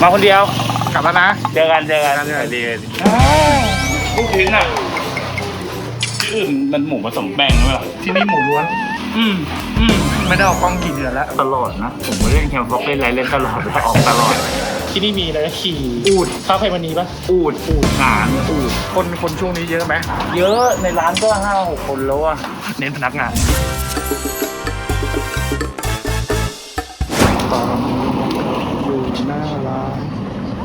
มาคนเดียว กลับแล้วนะ เจอกันเจอกันเจอกันดีกันลูกชิ้นอะที่อื่นมันหมูผสมแป้งไหมล่ะที่นี่หมูล้วน อืมอืมไม่ได้ออกกล้องกี่เดือนแล้ว ตลอดนะ ผมเล่นแคมป์ฟ็อกเล่นไรเล่นตลอดแล้วออกตลอด ที่นี่มีอะไรขี่อูดข้าวไข่มันนี้ปะอูดอูดหางอูดคนคนช่วงนี้เยอะไหมเยอะในร้านก็ห้าหกคนแล้วอะเน้นพนักงานตอน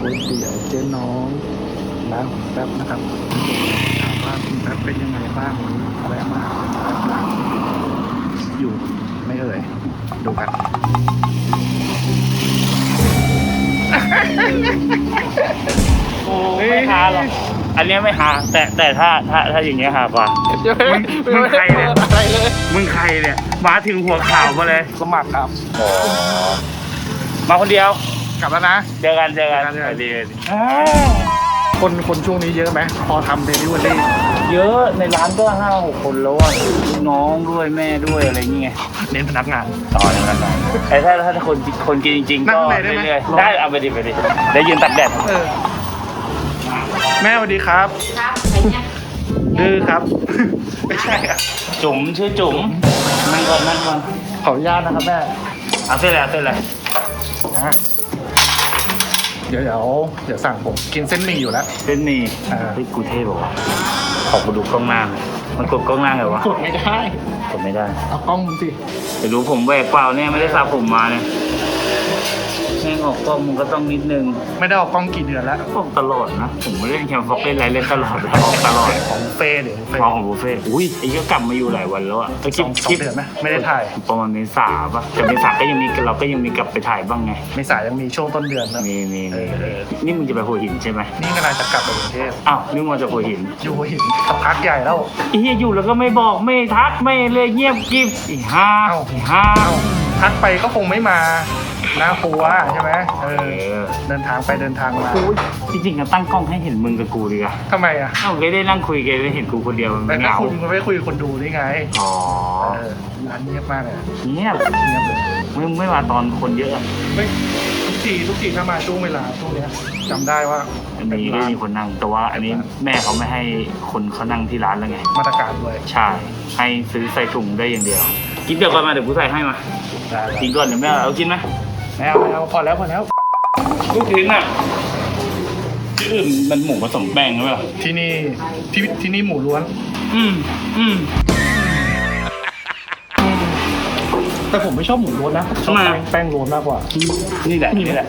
ก๋วยเตี๋ยวเจ๊น้องร้านของแป๊บนะครับถามว่าคุณแป๊บเป็นยังไงบ้างอะไรมาอยู่ไม่เอ่ยดูกันโอ้ไม่หาหรอกอันเนี้ยไม่หา แต่แต่ถ้าถ้าถ้าอย่างเงี้ยหากว่ามึงมึงใครเนี่ยอะไรเลยมึงใครเนี่ยมาถึงหัวข่าวมาเลย สมัครครับมาคนเดียว กลับแล้วนะเจอกันเจอกันเจอกันดีกันคนคนช่วงนี้เยอะไหมพอทำเดลิเวอรี่เยอะในร้านก็ห้าหกคนแล้วอะลูกน้องด้วยแม่ด้วยอะไรเงี้ยเน้นพนักงาน ต่อในร้านไหนแต่ถ้าถ้าคนคนกินจริงๆนั่ก็งเลยได้ไหม เรื่อยๆได้เอาไปดิไปดิได้ยืนตักแดดเออ แม่สวัสดีครับ ครับอะไรเนี่ยดื้อครับ ไม่ใช่อะจุ๋มชื่อจุ๋มนั่งก่อนนั่งก่อนขออนุญาตนะครับแม่เอาเส้นอะไรเอาเส้นอะไร อะเดี๋ยวเดี๋ยวเดี๋ยวสั่งผมกินเส้นหมี่อยู่แล้ว เส้นหมี่อ่า เฮ้ยกูเท่บอกว่าวะขอกูดูกล้องหน้าหน่อยมันกดกล้องหน้าไงวะกดไม่ได้ กดไม่ได้เอากล้องมึงสิจะรู้ผมแหวกเปล่าเนี่ยไม่ได้สระผมมาเนี่ย แม่งออกกล้องมันก็ต้องนิดนึงไม่ได้ออกกล้องกี่เดือนแล้วออกตลอดนะ ผมไม่เล่นแคมป์ฟ็อกเล่นอะไรเล่นตลอดแล้วออกตลอดของเฟ่เดี๋ยวเฟ่มองของบุฟเฟ่ต์อุ้ยไอ้ก็กลับมาอยู่หลายวันแล้วอะแต่คสลิปองสอคลิงปเดือนไหมไม่ได้ถ่ายประมาณเมษาปะแต่เมษาก็ยังมีเราก็ยังมีกลับไปถ่ายบ้างไงไม่สายยังมีช่วงต้นเดือนนะ มีมีมีเออ นี่มึงจะไปหัวหินใช่ไหมนี่กำลังจะกลับไปกรุงเทพอ้าวนี่มึงมาจากหัวหินอยู่หัวหินสักพักใหญ่แล้ว ไอ้เหี้ยอยู่แล้วก็ไม่บอกไม่ทักไม่เลยเงียบกริบอีห้าเอ้า อีห้าเอ้าทักไปก็คงไม่มา น่ากลัวใช่ไหมเอเอออ เดินทางไปเดินทางมากูจริงๆก็ตั้งกล้องให้เห็นมึงกับกูดีกว่าทำไมอะเอ้าไม่ได้นั่งคุยกันได้เห็นกูคนเดียวมันแต่เหถ้างาคุณก็ไม่คุยกับคนดูได้ไงอ๋อเออร้านเงียบมากเลยอะเงียบเงียบเลยไม่ไม่มาตอนคนเยอะอะไม่ทุกทีทุกทีถ้ามาช่วงเวลาช่วงเนี้ยจำได้ว่าอันนี้ไม่มีคนนั่งแต่ว่าอันนี้แม่เขาไม่ให้คนเขานั่งที่ร้านแล้วไง มาตรการด้วยใช่ ให้ซื้อใส่ถุงได้อย่างเดียว กินเดี๋ยวก่อนมาเดี๋ยวกูใส่ให้มา ได้กินก่อนเดี๋ยวแม่เอาเอากินไหม ไม่เอาไม่เอาพอแล้วพอแล้ว ลูกชิ้นอะที่อื่นมันหมูผสมแป้งใช่ไหมล่ะที่นี่ที่ที่นี่หมูล้วน อืมอืม แต่ผมไม่ชอบหมูล้วนนะผมชอบทำไมแป้งแป้งล้วนมากกว่า นี่แหละนี่แหละ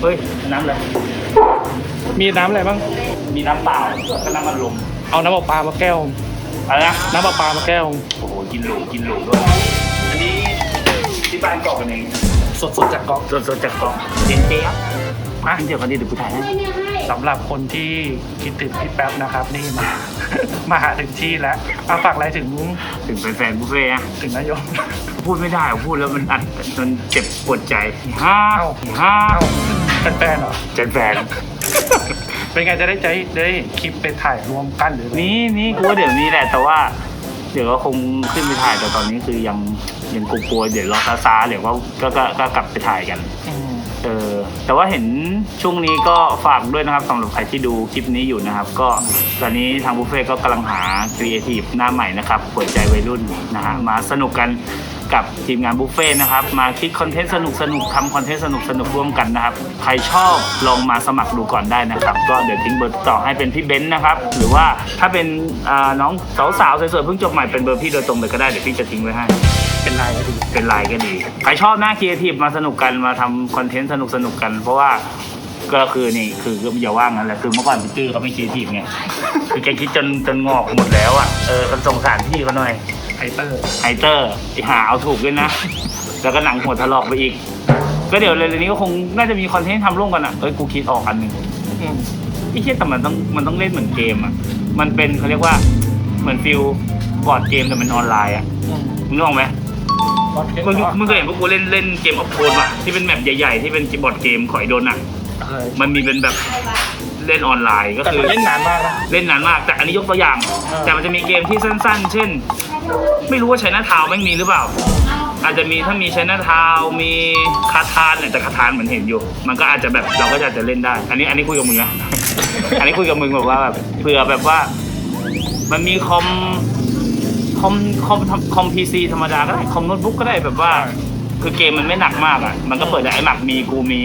เฮ้ย น้ำอะไรมีน้ำอะไรบ้าง มีน้ำเปล่าก็น้ำมันลมเอาน้ำปลามาแก้ว อะไรนะน้ำปลามาแก้ว โอ้โห กินหลูกินหลูด้วย อันนี้ที่บ้านกรอกกันเอง สดสดๆจากก๊อกสดๆจากกรอกเจ๊เจ๊ครับมาเดี๋ยวกันดีเดี๋ยวกูถ่ายให้ให้เนี่ยให้สำหรับคนที่คิดถึงพี่แป๊บนะครับ นี่มา มาหาถึงที่แล้วเอาฝากอะไรถึงถึงแฟนๆบุฟเฟ่ต์อะถึงนายกพูดไม่ได้อะพูดแล้วมันอัดมันเจ็บปวดใจห้าเอ้าห้าเอ้าเป็นแฟนเหรอ เจนแฟนเป็นไงจะได้ใจได้เห็นคลิปไปถ่ายรวมกันหรืออะไรนี่นี่กูว่าเดี๋ยวนี้แหละแต่ว่า เดี๋ยวก็คงขึ้นไปถ่ายแต่ตอนนี้คือยังยังกลัวๆเดี๋ยวรอซาๆเดี๋ยวก็ก็ก็ก็กลับไปถ่ายกันอืมเออแต่ว่าเห็นช่วงนี้ก็ฝากด้วยนะครับสำหรับใครที่ดูคลิปนี้อยู่นะครับ ก็ตอนนี้ทางบุฟเฟ่ต์ก็กำลังหาครีเอทีฟหน้าใหม่นะครับหัวใจวัยรุ่นนะฮะมาสนุกกัน กับทีมงานบุฟเฟ่ต์นะครับ มาคิดคอนเทนต์สนุกสนุกๆทำคอนเทนต์สนุกสนุกๆร่วมกันนะครับ ใครชอบลองมาสมัครดูก่อนได้นะครับ ก็เดี๋ยวทิ้งเบอร์ต่อให้เป็นพี่เบนซ์นะครับ หรือว่าถ้าเป็นอ่าน้องสาวๆสวยๆเพิ่งจบใหม่เป็นเบอร์พี่โดยตรงเลยก็ได้เดี๋ยวพี่จะทิ้งไว้ให้เป็นไรก็ดี เป็นไลน์ก็ดี ใครชอบหน้าครีเอทีฟมาสนุกกันมาทำคอนเทนต์สนุกสนุกกัน เพราะว่าก็คือนี่คือก็อย่าว่างนั่นแหละคือเมื่อก่อนพี่ตื้อเขาไม่ครีเอทีฟไงคือแกคิดจนจนงอกหมดแล้วอะเออก็สงสารพี่เขาหน่อยไฮ เตอร์ไฮเตอร์ไอหาเอาถูกด้วยนะ แล้วก็หนังหัวถลอกไปอีก ก็เดี๋ยวเร็วๆนี้ก็คงน่าจะมีคอนเทนต์ทำร่วมกันอะเอ้ยกูคิดออกอันหนึ่งอืมไอ้เชี่ยแต่มันต้องมันต้องเล่นเหมือนเกมอะ มันเป็นเขาเรียกว่าเหมือนฟิลบอร์ดเกมแต่มันออนไลน์อะอืมมึงนึกออกไหม บอสเกมึงมึงเคยเห็นพวกกูเล่นเล่นเกมออฟโคนป่ะที่เป็นแมปใหญ่ๆ ที่เป็นบอร์ดเกมขอยโดนอะ เคยมันมีเป็นแบบ เล่นออนไลน์ก็แต่คือมันเล่นนานมากนะ เล่นนานมาก แต่อันนี้ยกตัวอย่าง เออ แต่มันจะมีเกมที่สั้น ๆ เช่น ไม่รู้ว่าใช้หน้าเท้าแม่งมีหรือเปล่า อาจจะมีถ้ามีชนะทาวมีคาทานเนี่ยแต่คาทานเหมือนเห็นอยู่ มันก็อาจจะแบบเราก็จะจะเล่นได้ อันนี้อันนี้คุยกับมึงนะ อันนี้คุยกับมึงแบบว่าแบบเผื่อแบบว่า มันมีคอมคอมคอมคอมพีซีธรรมดาก็ได้คอมโน้ตบุ๊กก็ได้แบบว่า คือเกมมันไม่หนักมากอะ มันก็เปิดได้ไอ้หมักมีกูมี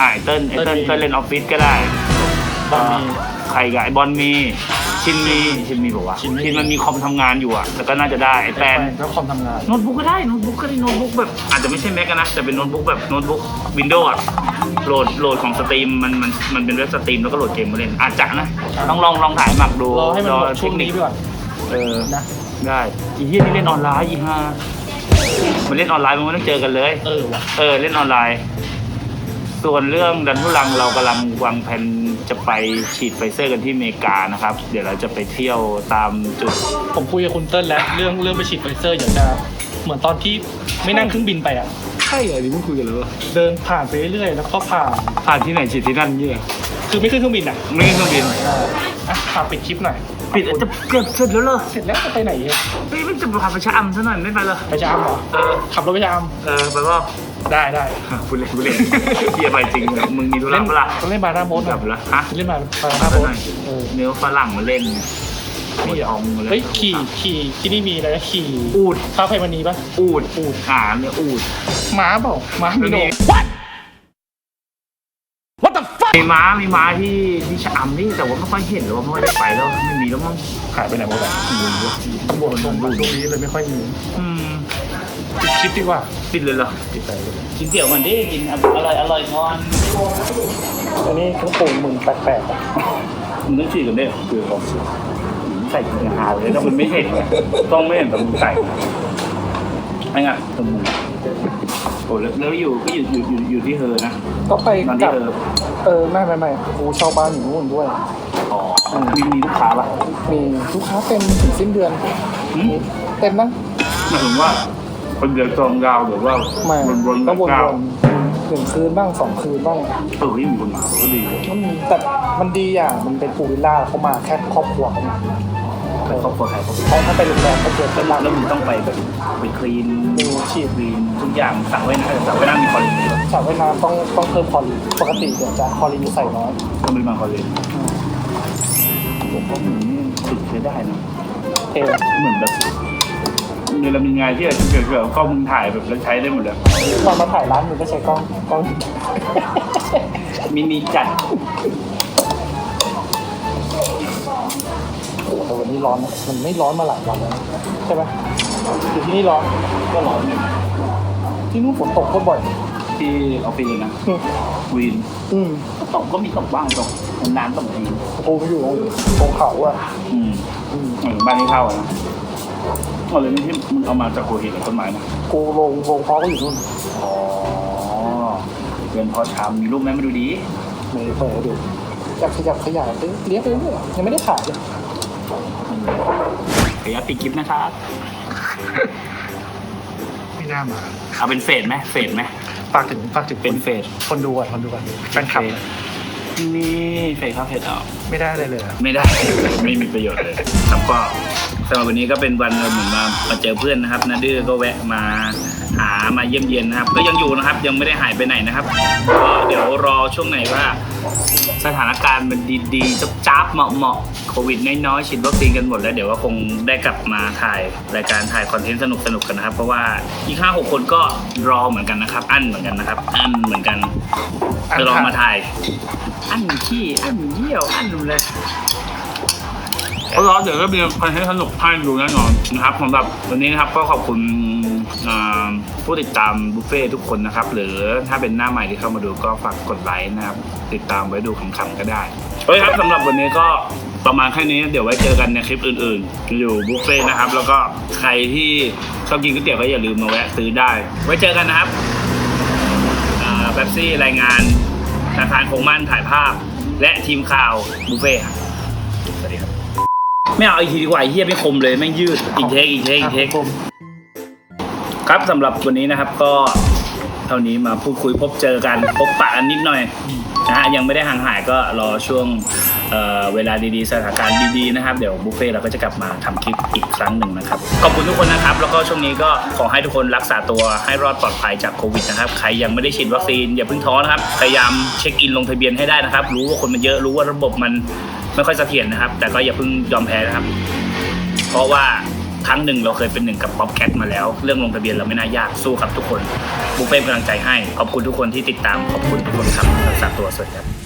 อ่าไอ้เติ้ลไอ้เติ้ลเติ้ลมีเติ้ลเล่นออฟฟิศก็ได้ บอลมีใครกับไอ้บอลมี ชินมีชินมีบอกว่าชินมี ชินมันมีคอมทำงานอยู่อะแล้วก็น่าจะได้ไอ้แปนก็คอมทำงาน โน้ตบุ๊กก็ได้โน้ตบุ๊กก็ได้โน้ตบุ๊กแบบอาจจะไม่ใช่แม็กนะแต่เป็นโน้ตบุ๊กแบบโน้ตบุ๊กวินโดว์อะโหลดโหลดของสตรีมมันมันมันเป็นเว็บสตรีมแล้วก็โหลดเกมมาเล่นอาจจะนะลองลองลองถ่ายหมักดูรอให้มันหมดช่วงนี้เทคไปคก่อนเออ นะได้อีเหี้ยนี่เล่นออนไลน์อีห้ามันเล่นออนไลน์มันไม่ต้องเจอกันเลย เออว่ะ เออเล่นออนไลน์ ส่วนเรื่องดันทุลังเรากำลังวางแผน จะไปฉีดไฟเซอร์กันที่อเมริกานะครับ เดี๋ยวเราจะไปเที่ยวตามจุด ผมคุยกับคุณเติ้ลแล้ว เรื่องเรื่องไปฉีดไฟเซอร์เดี๋ยวจะเหมือนตอนที่ไม่นั่งเครื่องบินไปอะ ใช่เหรอนี่มึงคุยกันเลยเดินผ่านไปเรื่อยๆแล้วก็ผ่าน ผ่านที่ไหนฉีดที่นั่นเนี่ยคือไม่ขึ้นเครื่องบินอะไม่ขึ้นเครื่องบินอ่าอะฝากปิดคลิปหน่อยปิดจะเกือบเสร็จแล้วเหรอเสร็จแล้วจะไปไหนอะไม่ไม่จะพาไปชะอำซะหน่อยไม่ไปเลยไปชะอำเหรอเออขับรถไปชะอเออไปว่าำ ได้ได้พูดเล่นพูดเล่นเที่ยไปจริงเนี่ยมึงมีธุระเล่นปะล่ะเล่นบาร์หน้าโมดกลับละฮะ เล่นบาร์บาร์หน้าโมดเออเนื้อฝรั่งมาเล่นมีทองมาเลเฮ้ยยขี่ขี่ที่นี่มีอะไรนะขี่อูดข้าวไฟมันนีปะอูดอูดอ่าเนี่ยอูดม้าเปล่าม้ามีโนมีมีม้ามีม้าที่ที่ชะอำนี่แต่ว่าไม่ค่อยเห็นหรือว่าไม่ค่อยได้ไปแล้วไม่มีแล้วมั้งหายไปไหนหมดแล้วไม่รู้ว่าตำรวจลงมาช่วงนี้เลยไม่ค่อยมี อืมปิด คลิปดีกว่าปิดเลยเหรอปิดไปเลยกินเตี๋ยวก่อนดิกินอร่อยอร่อยก่อนอันนี้เครื่องปรุงมึงแปลกๆอะมึงต้องฉีดกันด้วยคือเราใส่ถุงหาเลยถ้ามันไม่เห็นต้องไม่เห็นแต่มึงใส่ไอ้เงี้ยตรงมึงโอ้แล้วแล้วอยู่ก็อยู่อยู่อยู่อยู่ที่เธอนะก็ไปตอนกัที่บเธอเออไม่ไม่ไม่กูเช่าบ้านอยู่นู่นด้วย อ๋อมีมีลูกค้าปะมีลูกค้าเต็มถึงสิ้นเดือนหืมเต็มนะหมายถึงว่า คนเดือนจองยาวหรือว่าไม่วนๆก็วนยาวๆหนึ่งคืนบ้างสองคืนบ้างเออที่มีคนมาก็ดีมันแต่มันดีอย่างมันเป็นปูวิลล่าเขามาแค่ครอบครัวเขามาแต่ครอบครัวใครครอบครัวเขาถ้าไปโรงแรมเขาเจอเป็นหลักแล้วมึงต้องไปแบบไปคลีนมีฉีดคลีนทุกอย่างสั่งไว้นะสั่งไว้น้ำมีคอลีนด้วยสระว่ายน้ำต้องต้องเพิ่มคอลีนปกติเดี๋ยวจะคอลีนใส่น้อยต้องมีมาคอลีนผมว่ามึงนี่สุดใช้ได้นะเออเหมือนแบบ มีเรามีงานที่อาจจะเกิดเกิดกล้องมึงถ่ายแบบแล้วใช้ได้หมดเลยตอนมาถ่ายร้านมึงก็ใช้กล้องกล้องมินิจัดโอ้โหแต่วันนี้ร้อนนะมันไม่ร้อนมาหลายวันแล้วนะใช่ไหมอยู่ที่นี่ร้อนก็ร้อนอยู่ที่นู่นฝนตกก็บ่อย ที่ออฟฟิศเลยนะอืมวีนอืมก็ตกก็มีตกบ้างตกนานๆตกทีกูไปอยู่ตรงเขาอะ อืมอืมเหมือนบ้านที่เข้าอะ นะเอาเลยนี่ที่มึงเอามาจากโคหินกับต้นไม้นะกูลงลงเพาะก็อยู่นู่นอ๋อเรียนพอชามมีรูปไหมมาดูดีไม่ได้เปิดให้ดูอยากขยับขยายไปเลี้ยงไปเรื่อยยังไม่ได้ขายเลยขออนุญาตปิดคลิปนะครับ ไม่น่ามาเอาเป็นเฟสไหมเฟสไหมฝากถึงฝากถึงเป็นเฟสคนดูก่อนคนดูก่อนแฟนคลับนี่เฟสครับเฟสออกไม่ได้อะไรเลยอะไม่ได้ ไม่มีประโยชน์เลยครับก็ สำหรับวันนี้ก็เป็นวันเหมือนมามาเจอเพื่อนนะครับนาดื้อก็แวะมาหามาเยี่ยมเยียนนะครับ ก็ยังอยู่นะครับยังไม่ได้หายไปไหนนะครับก็เดี๋ยวรอช่วงไหนว่า สถานการณ์มันดีๆจับจับๆเหมาะๆโควิดน้อยๆฉีดวัคซีนกันหมดแล้วเดี๋ยวก็คงได้กลับมาถ่ายรายการถ่ายคอนเทนต์สนุกๆกันนะครับ เพราะว่าอีกห้าหกคนก็รอเหมือนกันนะครับ อั้นเหมือนกันนะครับ อั้นเหมือนกันจะรอมาถ่าย อั้นขี้อั้นเยี่ยวอั้นเลย เพราะเราเดี๋ยวก็มีคอนเทนต์สนุกให้ดูแน่นอนนะครับสำหรับวันนี้นะครับก็ขอบคุณผู้ติดตามบุฟเฟ่ทุกคนนะครับ หรือถ้าเป็นหน้าใหม่ที่เข้ามาดูก็ฝากกดไลค์นะครับ ติดตามไว้ดูขำๆก็ได้เฮ้ยครับสำหรับวันนี้ก็ประมาณแค่นี้เดี๋ยวไว้เจอกันในคลิปอื่นๆ อยู่บุฟเฟ่นะครับ แล้วก็ใครที่ชอบกินก๋วยเตี๋ยวก็อย่าลืมมาแวะซื้อได้ ไว้เจอกันนะครับเป๊ปซี่รายงานธนาคารคงมั่นถ่ายภาพ และทีมข่าวบุฟเฟ่ต์ครับสวัสดีครับ ไม่เอาอีกทีดีกว่าไอ้เฮียไม่คมเลยแม่งยืดอีกเทคอีกเทคอีกเทคผมครับสำหรับวันนี้นะครับก็เท่านี้มาพูดคุยพบเจอกัน พบปะกันนิดหน่อยนะฮะยังไม่ได้ห่างหายก็รอช่วงเอ่อเวลาดีๆ สถานการณ์ดีๆนะครับ เดี๋ยวบุฟเฟ่ต์เราก็จะกลับมาทำคลิปอีกครั้งหนึ่งนะครับ ขอบคุณทุกคนนะครับ แล้วก็ช่วงนี้ก็ขอให้ทุกคนรักษาตัวให้รอดปลอดภัยจากโควิดนะครับ ใครยังไม่ได้ฉีดวัคซีนอย่าเพิ่งท้อนะครับ พยายามเช็คอินลงทะเบียนให้ได้นะครับ รู้ว่าคนมันเยอะรู้ว่าระบบมัน ไม่ค่อยเสถียรนะครับ แต่ก็อย่าเพิ่งยอมแพ้นะครับ เพราะว่าครั้งหนึ่งเราเคยเป็นหนึ่งกับป๊อปแคทมาแล้ว เรื่องลงทะเบียนเราไม่น่ายากสู้ครับทุกคนบุ๊เฟ่ต์เป็นกำลังใจให้ ขอบคุณทุกคนที่ติดตามขอบคุณทุกคนครับรักษาตัวสวัสดีครับ